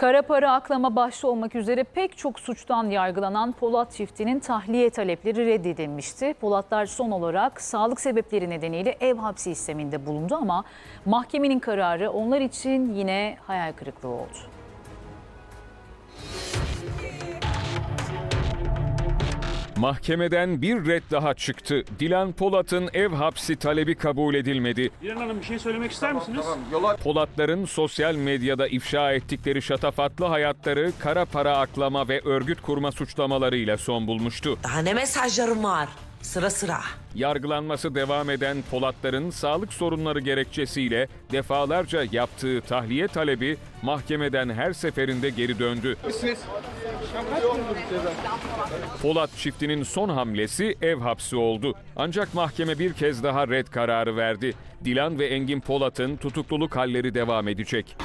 Kara para aklama başta olmak üzere pek çok suçtan yargılanan Polat çiftinin tahliye talepleri reddedilmişti. Polatlar son olarak sağlık sebepleri nedeniyle ev hapsi isteminde bulundu ama mahkemenin kararı onlar için yine hayal kırıklığı oldu. Mahkemeden bir red daha çıktı. Dilan Polat'ın ev hapsi talebi kabul edilmedi. İrem Hanım bir şey söylemek ister misiniz? Polatların sosyal medyada ifşa ettikleri şatafatlı hayatları kara para aklama ve örgüt kurma suçlamalarıyla son bulmuştu. Daha ne mesajlarım var? Sıra sıra. Yargılanması devam eden Polatların sağlık sorunları gerekçesiyle defalarca yaptığı tahliye talebi mahkemeden her seferinde geri döndü. Polat çiftinin son hamlesi ev hapsi oldu. Ancak mahkeme bir kez daha red kararı verdi. Dilan ve Engin Polat'ın tutukluluk halleri devam edecek.